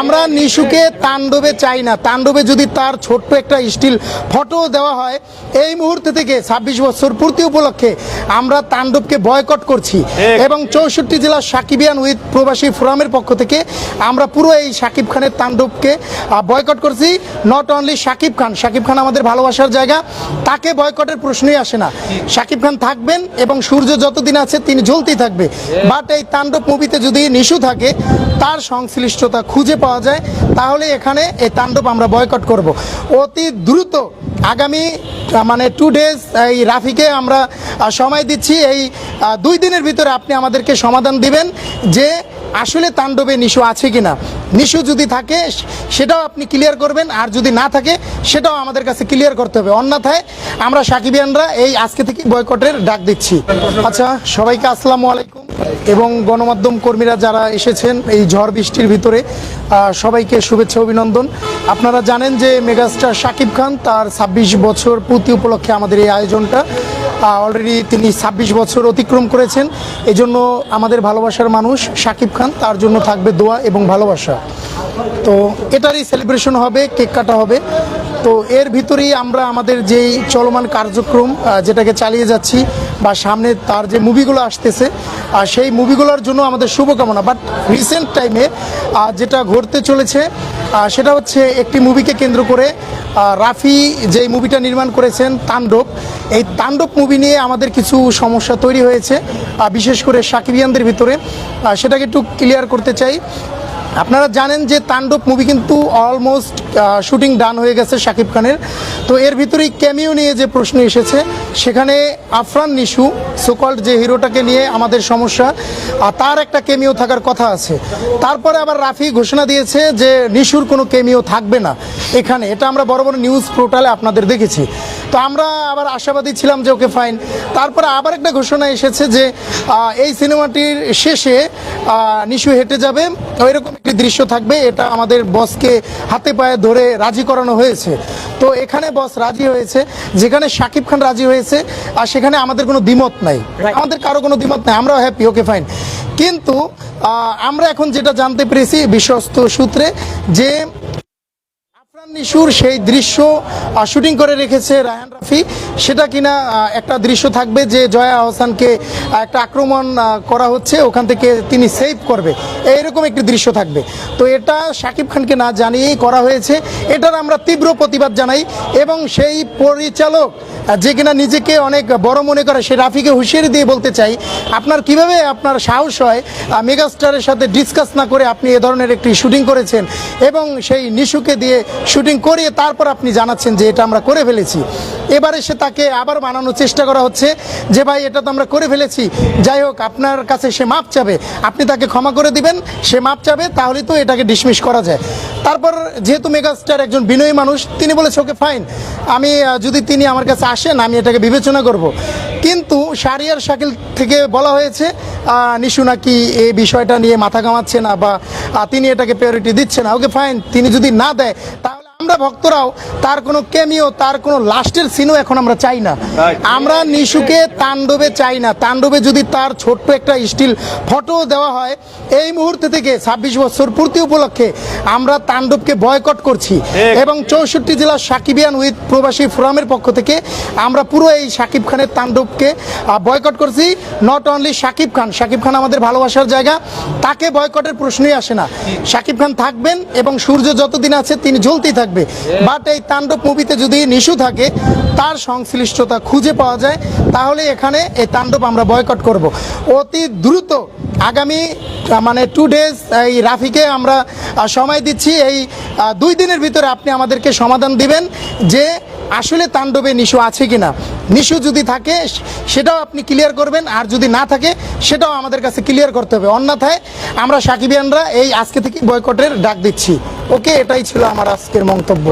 আমরা নিশুকে তাণ্ডবে চাই না। তাণ্ডবে যদি তার ছোট্ট একটা স্টিল ফটো দেওয়া হয় এই মুহূর্তে থেকে ছাব্বিশ বছর পূর্তি উপলক্ষে আমরা তাণ্ডবকে বয়কট করছি। এবং চৌষট্টি জেলার সাকিবিয়ান উইথ প্রবাসী ফোরামের পক্ষ থেকে আমরা পুরো এই সাকিব খানের তাণ্ডবকে বয়কট করছি। নট অনলি সাকিব খান সাকিব খান আমাদের ভালোবাসার জায়গা তাকে বয়কটের প্রশ্নই আসে না। সাকিব খান থাকবেন এবং সূর্য যতদিন আছে তিনি জ্বলতেই থাকবে। বাট এই তাণ্ডব মুভিতে যদি নিশু থাকে তার সংশ্লিষ্টতা খুঁজে পাওয়া যায়, তাহলে এখানে এই তাণ্ডব আমরা বয়কট করব। অতি দ্রুত আগামী মানে টু ডেজ এই রাফিকে আমরা সময় দিচ্ছি। এই দুই দিনের ভিতরে আপনি আমাদেরকে সমাধান দিবেন যে আসলে তাণ্ডবে নিশু আছে কিনা। নিশু যদি থাকে, সেটাও আপনি ক্লিয়ার করবেন, আর যদি না থাকে, সেটাও আমাদের কাছে ক্লিয়ার করতে হবে। অন্যথায় আমরা সাকিবিয়ানরা এই আজকে থেকে বয়কটের ডাক দিচ্ছি। আচ্ছা সবাইকে আসসালামু আলাইকুম। এবং গণমাধ্যম কর্মীরা যারা এসেছেন এই ঝড় বৃষ্টির ভিতরে সবাইকে শুভেচ্ছা, অভিনন্দন। আপনারা জানেন যে মেগাস্টার শাকিব খান তার ছাব্বিশ বছর পূর্তি উপলক্ষে আমাদের এই আয়োজনটা অলরেডি তিনি ছাব্বিশ বছর অতিক্রম করেছেন। এজন্য আমাদের ভালোবাসার মানুষ শাকিব খান, তার জন্য থাকবে দোয়া এবং ভালোবাসা। তো এটারই সেলিব্রেশন হবে, কেক কাটা হবে। তো এর ভিতরেই আমরা আমাদের যেই চলমান কার্যক্রম যেটাকে চালিয়ে যাচ্ছি বা সামনে তার যে মুভিগুলো আসতেছে, আর সেই মুভিগুলোর জন্য আমাদের শুভকামনা। বাট রিসেন্ট টাইমে যেটা ঘটতে চলেছে সেটা হচ্ছে একটি মুভিকে কেন্দ্র করে রাফি যেই মুভিটা নির্মাণ করেছেন, তাণ্ডব, এই তাণ্ডব মুভি নিয়ে আমাদের কিছু সমস্যা তৈরি হয়েছে। বিশেষ করে সাকিবিয়ানদের ভিতরে। সেটাকে একটু ক্লিয়ার করতে চাই। আপনারা জানেন যে তাণ্ডব মুভি কিন্তু অলমোস্ট শুটিং ডান হয়ে গেছে শাকিব খানের। তো এর ভিতরেই ক্যামিও নিয়ে যে প্রশ্ন এসেছে, সেখানে আফরান নিশু সুকল্ড যে হিরোটাকে নিয়ে আমাদের সমস্যা, আর তার একটা কেমিও থাকার কথা আছে। তারপরে আবার রাফি ঘোষণা দিয়েছে যে নিশুর কোনো কেমিও থাকবে না এখানে। এটা আমরা বড় বড় নিউজ পোর্টালে আপনাদের দেখেছি। তো আমরা আবার আশাবাদী ছিলাম যে ওকে ফাইন। তারপরে আবার একটা ঘোষণা এসেছে যে এই সিনেমাটির শেষে নিশু হেঁটে যাবে। ওইরকম একটি দৃশ্য থাকবে এটা আমাদের বসকে হাতে পায়ে ধরে রাজি করানো হয়েছে। তো এখানে বস রাজি হয়েছে যেখানে শাকিব খান রাজি হয়েছে আর সেখানে আমাদের কোনো দ্বিমত নাই। আমাদের কারও কোনো দ্বিমত নাই আমরাও হ্যাপি ওকে ফাইন কিন্তু আমরা এখন যেটা জানতে পেরেছি বিশ্বস্ত সূত্রে যে নিশুর সেই দৃশ্য শুটিং করে রেখেছে রায়ান রাফি। সেটা কিনা একটা দৃশ্য থাকবে যে জয়া আহসানকে একটা আক্রমণ করা হচ্ছে, ওখান থেকে তিনি সেভ করবে। এইরকম একটি দৃশ্য থাকবে। তো এটা শাকিব খানকে না জানিয়েই করা হয়েছে। এটার আমরা তীব্র প্রতিবাদ জানাই এবং সেই পরিচালক যে কিনা নিজেকে অনেক বড় মনে করে, সে রাফিকে হুঁশিয়ারি দিয়ে বলতে চাই, আপনার কীভাবে আপনার সাহস হয় মেগাস্টারের সাথে ডিসকাস না করে আপনি এ ধরনের একটি শুটিং করেছেন এবং সেই নিশুকে দিয়ে শুটিং করিয়ে তারপর আপনি জানাচ্ছেন যে এটা আমরা করে ফেলেছি। এবারে সে তাকে আবার বানানোর চেষ্টা করা হচ্ছে যে, ভাই, এটা তো আমরা করে ফেলেছি। যাই হোক, আপনার কাছে সে মাপ চাবে। আপনি তাকে ক্ষমা করে দিবেন, সে মাপ চাবে তাহলে তো এটাকে ডিসমিস করা যায়। তারপর যেহেতু মেগাস্টার একজন বিনয়ী মানুষ, তিনি বলেছে, ওকে ফাইন আমি যদি তিনি আমার কাছে আসেন, আমি এটাকে বিবেচনা করব। কিন্তু শারিয়ার শাকিল থেকে বলা হয়েছে নিশু নাকি এই বিষয়টা নিয়ে মাথা ঘামাচ্ছে না বা তিনি এটাকে প্রায়োরিটি দিচ্ছে না। ওকে ফাইন তিনি যদি না দেয় তাহলে আমরা ভক্তরাও তার কোনো কেমিও তার কোনো লাস্টের সিনও এখন আমরা চাই না। আমরা নিশুকে তাণ্ডবে চাই না। তাণ্ডবে যদি তার ছোট্ট একটা স্টিল ফটো দেওয়া হয় এই মুহূর্তে থেকে ছাব্বিশ বছর পূর্তি উপলক্ষে আমরা তাণ্ডবকে বয়কট করছি। এবং চৌষট্টি জেলার সাকিবিয়ান উইথ প্রবাসী ফোরামের পক্ষ থেকে আমরা পুরো এই সাকিব খানের তাণ্ডবকে বয়কট করছি। নট অনলি সাকিব খান সাকিব খান আমাদের ভালোবাসার জায়গা তাকে বয়কটের প্রশ্নই আসে না। সাকিব খান থাকবেন এবং সূর্য যতদিন আছে তিনি জ্বলতেই থাকবে বাট এই তাণ্ডব মুভিতে যদি নিশু থাকে তার সংশ্লিষ্টতা খুঁজে পাওয়া যায় তাহলে এখানে এই তাণ্ডব আমরা বয়কট করব। অতি দ্রুত আগামী মানে টু ডেজ এই রাফিকে আমরা সময় দিচ্ছি। এই দুই দিনের ভিতরে আপনি আমাদেরকে সমাধান দিবেন যে আসলে তাণ্ডবে নিশু আছে কিনা? নিশু যদি থাকে, সেটাও আপনি ক্লিয়ার করবেন, আর যদি না থাকে, সেটাও আমাদের কাছে ক্লিয়ার করতে হবে। অন্যথায় আমরা সাকিবিয়ানরা এই আজকে থেকে বয়কটের ডাক দিচ্ছি। ওকে এটাই ছিল আমার আজকের মন্তব্য।